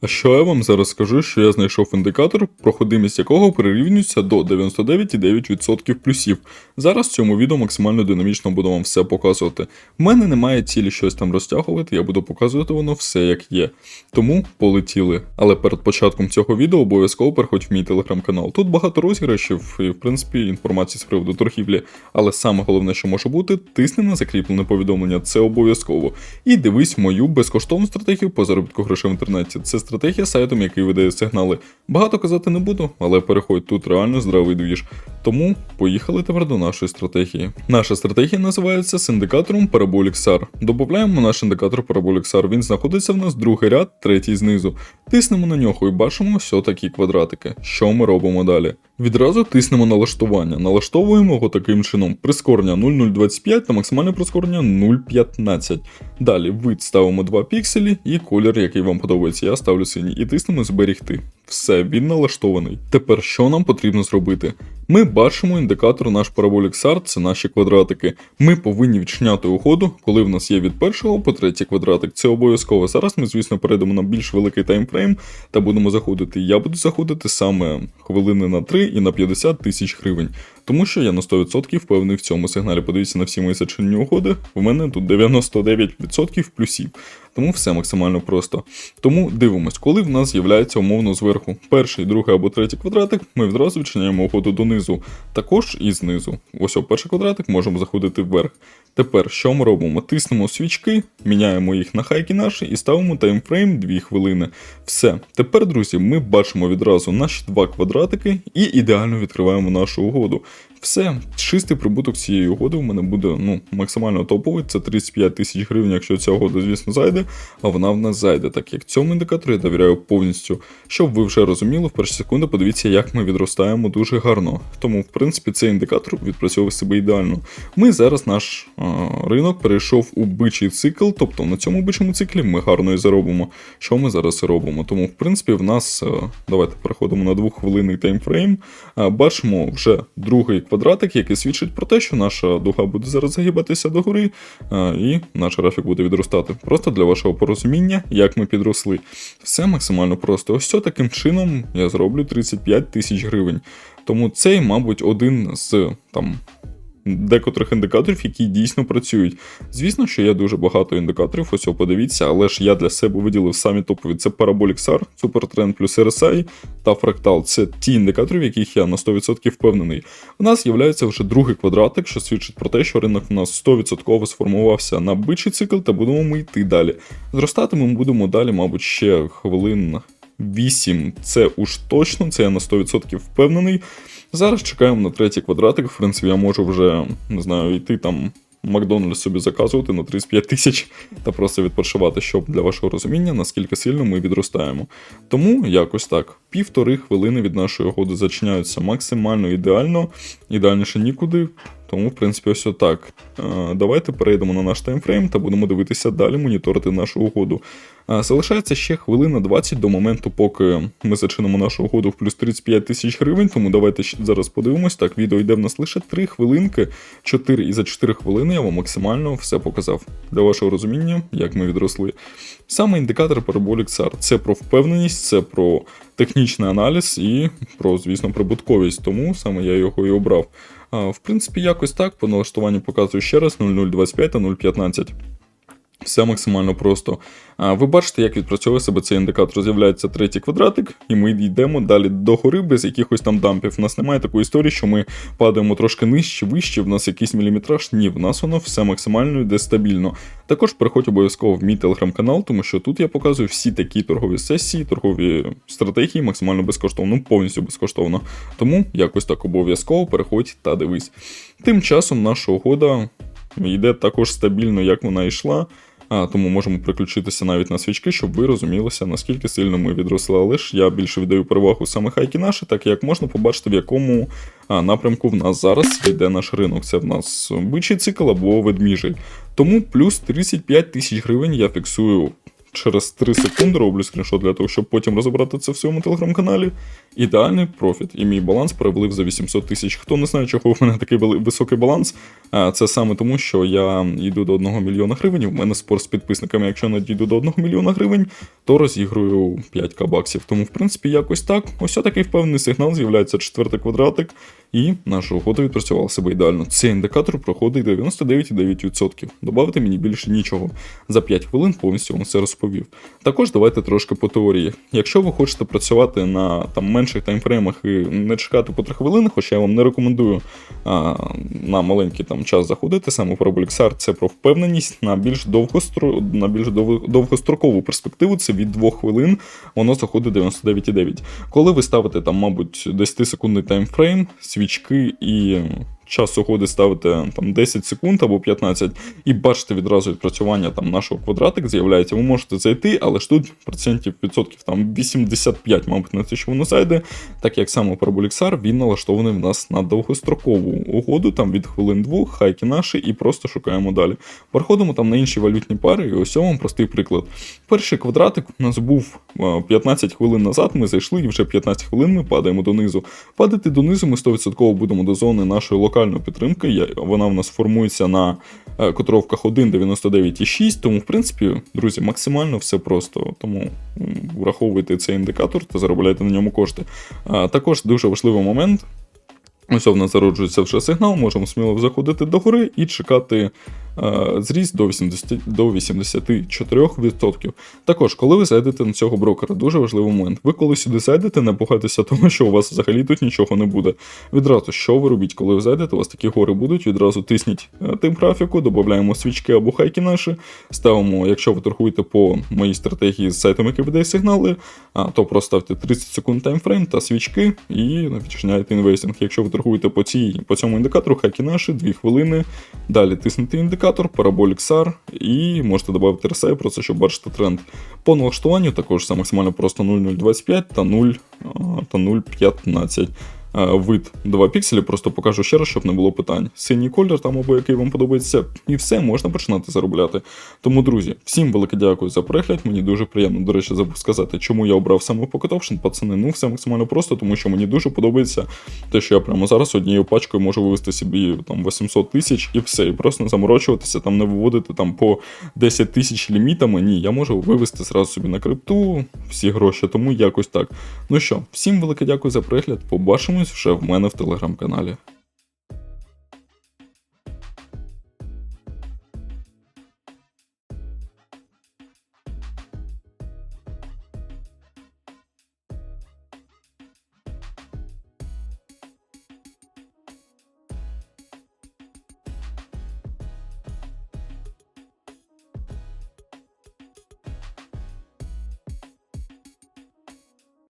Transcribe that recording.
А що я вам зараз скажу, що я знайшов індикатор, проходимість якого прирівнюється до 99,9% плюсів. Зараз в цьому відео максимально динамічно буду вам все показувати. В мене немає цілі щось там розтягувати, я буду показувати воно все як є. Тому полетіли. Але перед початком цього відео обов'язково переходь в мій телеграм-канал. Тут багато розіграшів і, в принципі, інформації з приводу торгівлі. Але саме головне, що може бути, тисни на закріплене повідомлення, це обов'язково. І дивись мою безкоштовну стратегію по заробітку грошей в інтернеті. Це стратегія сайтом, який видає сигнали. Багато казати не буду, але переходь тут реально здравий двіж. Тому поїхали тепер до нашої стратегії. Наша стратегія називається з індикатором Parabolic SAR. Додаємо наш індикатор Parabolic SAR. Він знаходиться в нас другий ряд, третій знизу. Тиснемо на нього і бачимо все такі квадратики. Що ми робимо далі? Відразу тиснемо налаштування. Налаштовуємо його таким чином: прискорення 0,025 та максимальне прискорення 0,15. Далі вид ставимо 2 пікселі і колір, який вам подобається. Я ставлю синій і тиснемо зберігти. Все, він налаштований. Тепер що нам потрібно зробити? Ми бачимо індикатор наш параболік SAR, це наші квадратики. Ми повинні відчиняти угоду, коли в нас є від першого по третій квадратик. Це обов'язково. Зараз ми, звісно, перейдемо на більш великий таймфрейм та будемо заходити. Я буду заходити саме хвилини на 3 і на 50 тисяч гривень. Тому що я на 100% впевнений в цьому сигналі. Подивіться на всі мої зачинені угоди. У мене тут 99% плюсів. Тому все максимально просто. Тому дивимось, коли в нас з'являється умовно зверху перший, другий або третій квадратик, ми відразу відчиняємо угоду донизу. Також і знизу. Ось о, перший квадратик можемо заходити вверх. Тепер що ми робимо? Тиснемо свічки, міняємо їх на хайки наші і ставимо таймфрейм 2 хвилини. Все. Тепер, друзі, ми бачимо відразу наші два квадратики і ідеально відкриваємо нашу угоду. Все, чистий прибуток цієї угоди у мене буде ну, максимально топовий. Це 35 тисяч гривень, якщо ця угода, звісно, зайде, а вона в нас зайде, так як цьому індикатору я довіряю повністю. Щоб ви вже розуміли, в перші секунди подивіться, як ми відростаємо дуже гарно. Тому, в принципі, цей індикатор відпрацьовує себе ідеально. Ми зараз наш а, ринок перейшов у бичий цикл, тобто на цьому бичому циклі ми гарно і заробимо. Що ми зараз і робимо? Тому, в принципі, в нас а, давайте переходимо на двоххвилинний таймфрейм. А, бачимо вже другий квадратик, який свідчить про те, що наша дуга буде зараз загибатися догори, а, і наш графік буде відростати. Просто для вашого порозуміння, як ми підросли. Все максимально просто. Ось це таким чином я зроблю 35 тисяч гривень. Тому цей, мабуть, один з там. Декотрих індикаторів, які дійсно працюють. Звісно, що є дуже багато індикаторів, ось подивіться, але ж я для себе виділив самі топові: це Parabolic SAR, Supertrend плюс RSI та Fractal. Це ті індикатори, в яких я на 100% впевнений. У нас з'являється вже другий квадратик, що свідчить про те, що ринок у нас 100% сформувався на бичий цикл, та будемо ми йти далі. Зростати ми будемо далі, мабуть, ще хвилин 8. Це уж точно, це я на 100% впевнений. Зараз чекаємо на третій квадратик. В принципі, я можу вже не знаю, йти там. Макдональдс собі заказувати на 35 тисяч та просто відпочивати, щоб для вашого розуміння, наскільки сильно ми відростаємо. Тому якось так. Півтори хвилини від нашої угоди зачиняються максимально ідеально, ідеальніше нікуди. Тому, в принципі, ось отак. Е, Давайте перейдемо на наш таймфрейм та будемо дивитися далі, моніторити нашу угоду. Е, Залишається ще хвилина 20 до моменту, поки ми зачинимо нашу угоду в плюс 35 тисяч гривень. Тому давайте зараз подивимось. Так, відео йде в нас лише 3 хвилинки, 4 і за 4 хвилини я вам максимально все показав. Для вашого розуміння, як ми відросли. Саме індикатор Parabolic SAR – це про впевненість, це про технічний аналіз і про, звісно, прибутковість. Тому саме я його і обрав. В принципі, якось так. По налаштуванню показую ще раз 0025 та 015. Все максимально просто. Ви бачите, як відпрацьовує себе цей індикатор. З'являється третій квадратик, і ми йдемо далі до гори без якихось там дампів. У нас немає такої історії, що ми падаємо трошки нижче, вище, в нас якийсь міліметраж. Ні, в нас воно все максимально йде стабільно. Також переходь обов'язково в мій телеграм-канал, тому що тут я показую всі такі торгові сесії, торгові стратегії максимально безкоштовно, повністю безкоштовно. Тому якось так обов'язково переходь та дивись. Тим часом наша угода йде також стабільно, як вона йшла. Тому можемо приключитися навіть на свічки, щоб ви розумілися, наскільки сильно ми відросли. Але ж я більше віддаю перевагу саме хайки наші, так як можна побачити, в якому напрямку в нас зараз йде наш ринок. Це в нас бичий цикл або ведміжий. Тому плюс 35 тисяч гривень я фіксую через 3 секунди роблю скріншот для того, щоб потім розібрати це в своєму телеграм-каналі. Ідеальний профіт, і мій баланс перевалив за 800 тисяч. Хто не знає, чого в мене такий високий баланс, це саме тому, що я йду до 1 мільйона гривень. У мене спор з підписниками. Якщо не дійду до 1 мільйона гривень, то розіграю 5к баксів. Тому, в принципі, якось так. Ось такий впевнений сигнал, з'являється четвертий квадратик, і наша угода відпрацювала себе ідеально. Цей індикатор проходить 99,9%. Добавити мені більше нічого. За 5 хвилин повністю вам все розповів. Також давайте трошки по теорії. Якщо ви хочете працювати на там менших таймфреймах і не чекати по 3 хвилини, хоча я вам не рекомендую а, на маленький там час заходити, саме про SAR це про впевненість на більш довгостро... на більш дов- довгострокову перспективу, це від 2 хвилин, воно заходить 99,9. Коли ви ставите там, мабуть, 10 секундний таймфрейм, свічки і час угоди ставите там 10 секунд або 15, і бачите відразу відпрацювання там нашого квадратик з'являється, ви можете зайти, але ж тут процентів відсотків там 85, мабуть, на те, що воно зайде, так як саме Parabolic він налаштований в нас на довгострокову угоду, там від хвилин двох, хайки наші, і просто шукаємо далі. Переходимо там на інші валютні пари, і ось вам простий приклад. Перший квадратик у нас був е, 15 хвилин назад, ми зайшли, і вже 15 хвилин ми падаємо донизу. Падати донизу ми 100% будемо до зони нашої локальної підтримки. Вона в нас формується на котровках 1,99,6, тому, в принципі, друзі, максимально все просто. Тому враховуйте цей індикатор та заробляйте на ньому кошти. Також дуже важливий момент. Ось в нас зароджується вже сигнал, можемо сміло заходити до гори і чекати е, зріст до 80, до 84%. Також, коли ви зайдете на цього брокера, дуже важливий момент. Ви коли сюди зайдете, не пугайтеся того, що у вас взагалі тут нічого не буде. Відразу, що ви робіть, коли ви зайдете, у вас такі гори будуть, відразу тисніть е, тим графіку, додаємо свічки або хайки наші, ставимо, якщо ви торгуєте по моїй стратегії з сайтом, який видає сигнали, то просто ставте 30 секунд таймфрейм та свічки і відчиняєте інвестинг. Якщо ви торгуєте по, цій, по цьому індикатору, хакі наші, 2 хвилини, далі тиснете індикатор, параболік SAR і можете додати RSI, це, щоб бачити тренд. По налаштуванню також все максимально просто 0,025 та 0 та 0,15. Е, Вид 2 пікселі, просто покажу ще раз, щоб не було питань. Синій колір там або який вам подобається, і все, можна починати заробляти. Тому, друзі, всім велике дякую за перегляд. Мені дуже приємно, до речі, забув сказати, чому я обрав саме Pocket. Пацани, ну все максимально просто, тому що мені дуже подобається те, що я прямо зараз однією пачкою можу вивести собі там 800 тисяч і все. І просто не заморочуватися, там не виводити там по 10 тисяч лімітами. Ні, я можу вивести зразу собі на крипту всі гроші, тому якось так. Ну що, всім велике дякую за перегляд. Побачимось вже в мене в телеграм-каналі.